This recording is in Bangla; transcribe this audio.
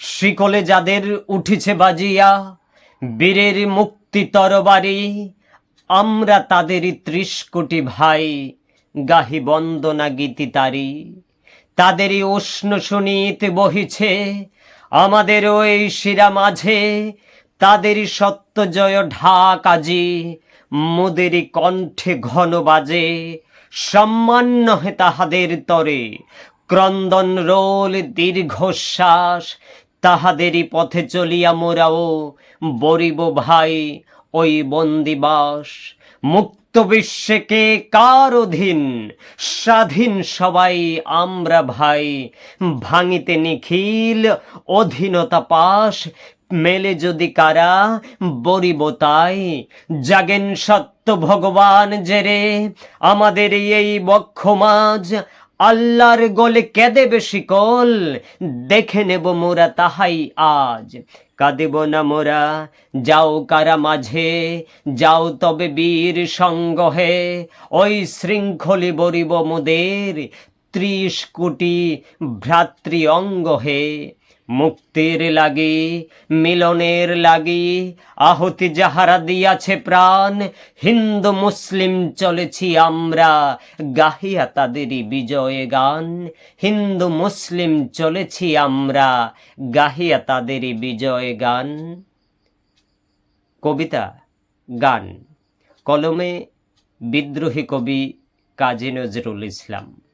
শিকলে যাদের উঠেছে বাজিয়া, বীরের মুক্তি তরবারি, আমরা তাদের ত্রিশ কোটি ভাই, গাহি বন্দনা গীতি তারি। তাদেরই উষ্ণ সুনীত বহিছে, আমাদের ওই শিরা মাঝে, তাদেরই সত্য জয় ঢাক আজি, মোদেরই কণ্ঠে ঘন বাজে, সম্মান নহে তাহাদের তরে, ক্রন্দন রোল দীর্ঘশ্বাস তাহাদেরই পথে চলিয়া মোরাও, বরিব ভাই, ওই বন্দিবাস। মুক্ত বিশ্বে কে কার অধীন? স্বাধীন সবাই আমরা ভাই। ভাঙিতে নিখিল অধীনতা পাশ মেলে যদি কারা, বরিব তাই। জাগেন সত্য ভগবান জেরে, আমাদের এই বক্ষমাজ আল্লাহর গলে কেঁদে বেশি কল। দেখে নেব মোরা তাহাই আজ। কাঁদেব না মোরা, যাও কারা মাঝে, যাও তবে বীর সঙ্গ হে। ওই শৃঙ্খলি বরিব মোদের ত্রিশ কোটি ভ্রাতৃ অঙ্গ হে। মুক্তির লাগি, মিলনের লাগি, আহতি যাহারা দিয়াছে প্রাণ, হিন্দু মুসলিম চলেছি আমরা, গাহিয়া তাদেরই বিজয় গান। হিন্দু মুসলিম চলেছি আমরা, গাহিয়া তাদেরই বিজয় গান। কবিতা, গান, কলমে বিদ্রোহী কবি কাজী নজরুল ইসলাম।